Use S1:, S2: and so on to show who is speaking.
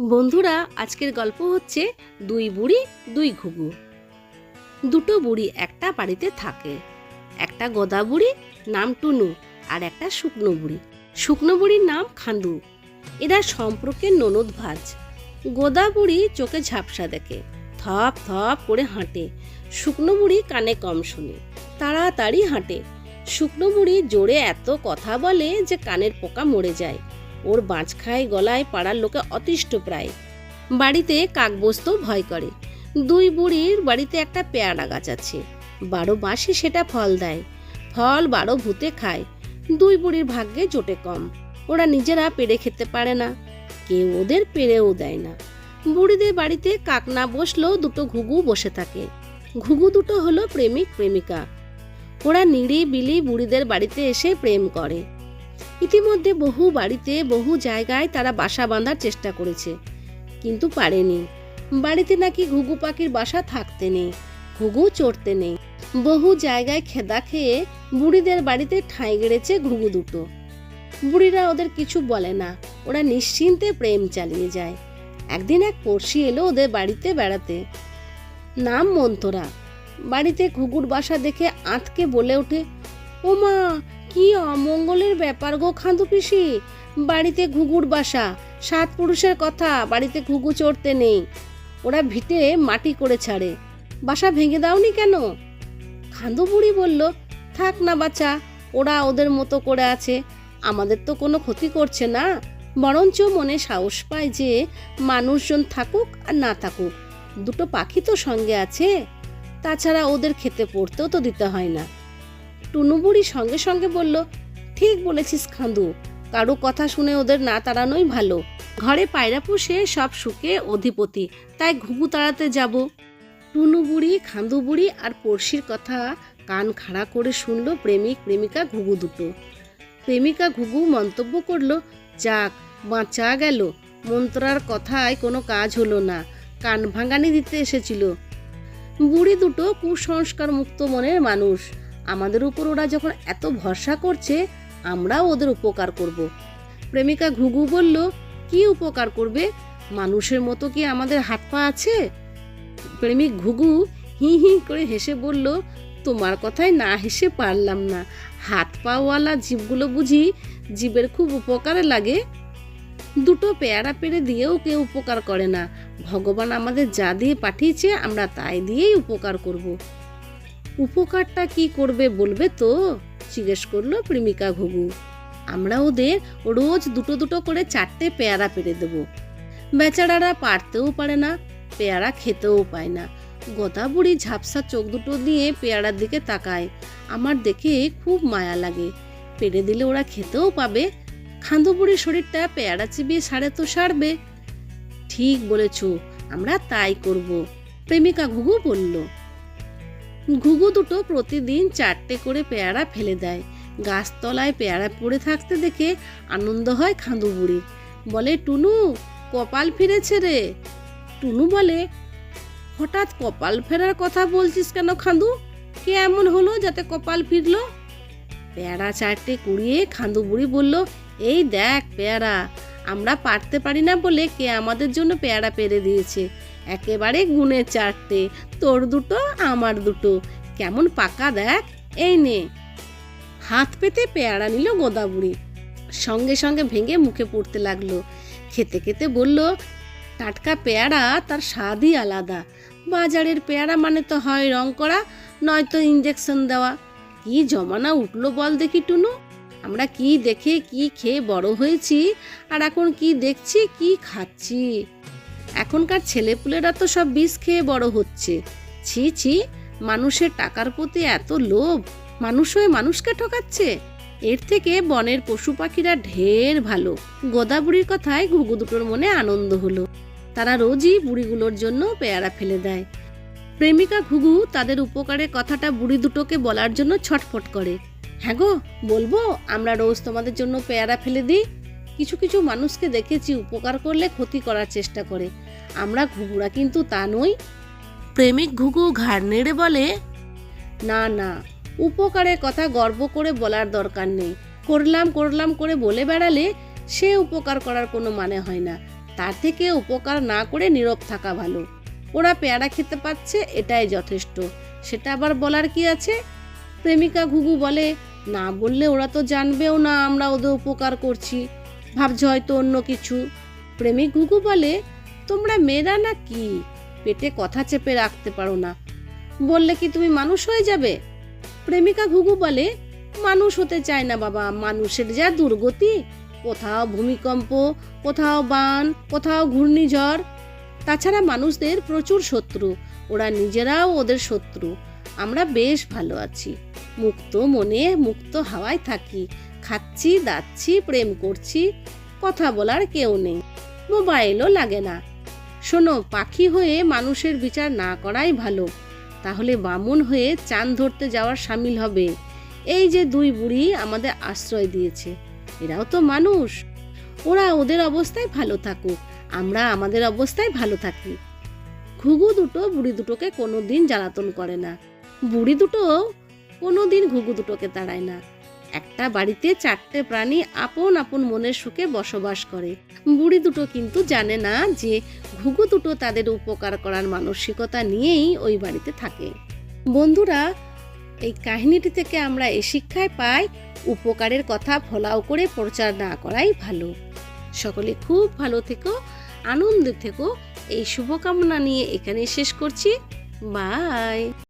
S1: বন্ধুরা, আজকের গল্প হচ্ছে দুই বুড়ি, দুই ঘুঘু। দুটো বুড়ি একটা বাড়িতে থাকে। একটা গদা বুড়ি, নাম টুনু, আর একটা শুকনো বুড়ি। শুকনো বুড়ির নাম খান্দু। এরা সম্পর্কে ননদ ভাজ। গোদা বুড়ি চোখে ঝাপসা দেখে থপ থপ করে হাঁটে। শুকনো বুড়ি কানে কম শোনে, তাড়াতাড়ি হাঁটে। শুকনো বুড়ি জোরে এত কথা বলে যে কানের পোকা মরে যায়। ওর বাঁচ খায় গলায় পাড়ার লোকে অতিষ্ঠ প্রায়। বাড়িতে কাক বসতেও ভয় করে। দুই বুড়ির বাড়িতে একটা পেয়ারা গাছ আছে। বারো মাসে সেটা ফল দেয়। ফল বারো ভূতে খায়। দুই বুড়ির ভাগ্যে জোটে কম। ওরা নিজেরা পেরে খেতে পারে না। কেউ ওদের পেরেও দেয় না। বুড়িদের বাড়িতে কাক না বসলেও দুটো ঘুঘু বসে থাকে। ঘুঘু দুটো হলো প্রেমিক প্রেমিকা। ওরা নিরিবিলি বুড়িদের বাড়িতে এসে প্রেম করে। ইতিমধ্যে বহু বাড়িতে, বহু জায়গায় তারা বাসা বাঁধার চেষ্টা করেছে, কিন্তু পারেনি। বাড়িতে নাকি ঘুঘু পাখির বাসা থাকতে নেই, ঘুঘু চড়তে নেই। বহু জায়গায় খেদা খেয়ে বুড়িদের বাড়িতে ঠাঁই গেড়েছে ঘুঘু দুটো। বুড়িরা ওদের কিছু বলে না, ওরা নিশ্চিন্তে প্রেম চালিয়ে যায়। একদিন এক পড়শি এলো ওদের বাড়িতে বেড়াতে। নাম মন্তরা বাড়িতে ঘুঘুর বাসা দেখে আঁতকে বলে ওঠে ও মা কি অমঙ্গলের ব্যাপার গো খান্দু পিসি? বাড়িতে ঘুঘুর বাসা। সাত পুরুষের কথা, বাড়িতে ঘুঘু চড়তে নেই। ওরা ভিটে মাটি করে ছাড়ে। বাসা ভেঙে দাওনি কেন? খান্দু বুড়ি বলল, থাক না বাচ্চা ওরা ওদের মতো করে আছে। আমাদের তো কোনো ক্ষতি করছে না। বরঞ্চ মনে সাহস পায় যে মানুষজন থাকুক আর না থাকুক। দুটো পাখি তো সঙ্গে আছে। তাছাড়া ওদের খেতে পড়তেও তো দিতে হয় না। টুনু বুড়ি সঙ্গে সঙ্গে বলল, ঠিক বলেছিস খান্দু। কারও কথা শুনে ওদের না তাড়ানোই ভালো। ঘরে পায়রা পুষে সব সুখে অধিপতি, তাই ঘুঘু তাড়াতে যাব। টুনু বুড়ি খান্দু বুড়ি আর পড়শির কথা কান খাড়া করে শুনলো প্রেমিক, প্রেমিকা, ঘুঘু দুটো। প্রেমিকা, ঘুঘু মন্তব্য করল, যাক, বাঁচা গেল। মন্ত্রার কথায় কোনো কাজ হলো না। কান ভাঙানি দিতে এসেছিল। বুড়ি দুটো কুসংস্কার মুক্ত মনের মানুষ। আমাদের উপর ওরা যখন এত ভরসা করছে, আমরাও ওদের উপকার করব। প্রেমিকা ঘুঘু বলল, কি উপকার করবে? মানুষের মতো কি আমাদের হাত পা আছে? প্রেমিক ঘুঘু হি হি করে হেসে বলল, তোমার কথায় না হেসে পারলাম না। হাত পাওয়ালা জীবগুলো বুঝি জীবের খুব উপকারে লাগে। দুটো পেয়ারা পেরে দিয়েও কেউ উপকার করে না। ভগবান আমাদের যা দিয়ে পাঠিয়েছে, আমরা তাই দিয়েই উপকার করব। উপকারটা কি করবে বলবে তো? জিজ্ঞেস করল প্রেমিকা ঘুঘু। আমরা ওদের রোজ দুটো দুটো করে চারটে পেয়ারা পেরে দেব। বেচারারা পারতেও পারে না, পেয়ারা খেতেও পায় না। গদা বুড়ি ঝাপসা চোখ দুটো দিয়ে পেয়ারার দিকে তাকায়। আমার দেখে খুব মায়া লাগে। পেরে দিলে ওরা খেতেও পাবে। খান্দু বুড়ির শরীরটা পেয়ারা চিবিয়ে সারে তো সারবে। ঠিক বলেছ, আমরা তাই করব। প্রেমিকা ঘুঘু বলল ঘুঘু দুটো প্রতিদিন চারটে করে পেয়ারা ফেলে দেয়। গাছতলায় পেয়ারা পড়ে থাকতে দেখে আনন্দ হয় খাঁদু বুড়ির বলে, টুনু, কপাল ফিরেছে রে। টুনু বলে, হঠাৎ কপাল ফেরার কথা বলছিস কেন খাঁদু? কে এমন হলো যাতে কপাল ফিরল? পেয়ারা চারটে কুড়িয়ে খাঁদু বুড়ি বলল, এই দেখ পেয়ারা আমরা পারতে পারি না বলে কে আমাদের জন্য পেয়ারা পেরে দিয়েছে। একেবারে গুণে চারটে, তোর দুটো, আমার দুটো। কেমন পাকা দেখ, এই নে। হাত পেতে পেয়ারা নিল গোদাবুড়ি সঙ্গে সঙ্গে ভেঙে মুখে পড়তে লাগল। খেতে খেতে বলল, টাটকা পেয়ারা, তার স্বাদই আলাদা। বাজারের পেয়ারা মানে তো হয় রং করা, নয়তো ইঞ্জেকশন দেওয়া। কি জমানা উঠল বল দেখি টুনু। আমরা কি দেখে, কি খেয়ে বড় হয়েছি আর এখন কি দেখছি, কি খাচ্ছি? এখনকার ছেলেপুলেরা তো সব বিষ খেয়ে বড় হচ্ছে। ছি ছি, মানুষের টাকার প্রতি এত লোভ, মানুষ হয়ে মানুষকে ঠকাচ্ছে? এর থেকে বনের পশু পাখিরা ঢের ভালো। গোদা বুড়ির কথায় ঘুঘু দুটোর মনে আনন্দ হলো। তারা রোজই বুড়িগুলোর জন্য পেয়ারা ফেলে দেয়। প্রেমিকা ঘুঘু তাদের উপকারের কথাটা বুড়ি দুটোকে বলার জন্য ছটফট করে। হ্যাঁ গো বলব আমরা রোজ তোমাদের জন্য পেয়ারা ফেলে দিই। কিছু কিছু মানুষকে দেখেছি উপকার করলে ক্ষতি করার চেষ্টা করে। আমরা ঘুঘুরা কিন্তু তা নই। প্রেমিক ঘুঘু ঘাড় নেড়ে বলে না না উপকারের কথা গর্ব করে বলার দরকার নেই। করলাম করলাম করে বলে বেড়ালে সে উপকার করার কোনো মানে হয় না। তার থেকে উপকার না করে নীরব থাকা ভালো। ওরা পেয়ারা খেতে পাচ্ছে এটাই যথেষ্ট। সেটা আবার বলার কি আছে? প্রেমিকা ঘুঘু বলে না বললে ওরা তো জানবেও না, আমরা ওদের উপকার করছি। ভাবছে হয়তো অন্য কিছু। প্রেমিক ঘুঘু বলে, তোমরা মেয়েরা না কি? পেটে কথা চেপে রাখতে পারো না। বললে কি তুমি মানুষ হয়ে যাবে? প্রেমিকা ঘুঘু বলে, মানুষ হতে চায় না বাবা, মানুষের যা দুর্গতি, কোথাও ভূমিকম্প, কোথাও বান, কোথাও ঘূর্ণিঝড়। তাছাড়া মানুষদের প্রচুর শত্রু, ওরা নিজেরাও ওদের শত্রু। আমরা বেশ ভালো আছি। মুক্ত মনে, মুক্ত হাওয়ায় থাকি। খাচ্ছি, দাচ্ছি, প্রেম করছি, কথা বলার কেউ নেই। মোবাইলও লাগে না। শোনো, পাখি হয়ে মানুষের বিচার না করাই ভালো। তাহলে বামুন হয়ে চাঁদ ধরতে যাওয়ার সামিল হবে। এই যে দুই বুড়ি আমাদের আশ্রয় দিয়েছে, এরাও তো মানুষ। ওরা ওদের অবস্থায় ভালো থাকুক, আমরা আমাদের অবস্থায় ভালো থাকি। ঘুঘু দুটো, বুড়ি দুটোকে কোনো দিন জ্বালাতন করে না। বুড়ি দুটো কোনো দিন ঘুঘু দুটোকে তাড়ায় না। একটা বাড়িতে চারটে প্রাণী আপন আপন মনের সুখে বসবাস করে। বুড়ি দুটো কিন্তু জানে না যে ঘুঘু দুটো তাদের উপকার করার মানসিকতা নিয়েই ওই বাড়িতে থাকে। বন্ধুরা, এই কাহিনীটি থেকে আমরা এই শিক্ষায় পাই, উপকারের কথা ফলাও করে প্রচার না করাই ভালো। সকলে খুব ভালো থেকো, আনন্দে থেকো। এই শুভকামনা নিয়ে এখানে শেষ করছি। বাই!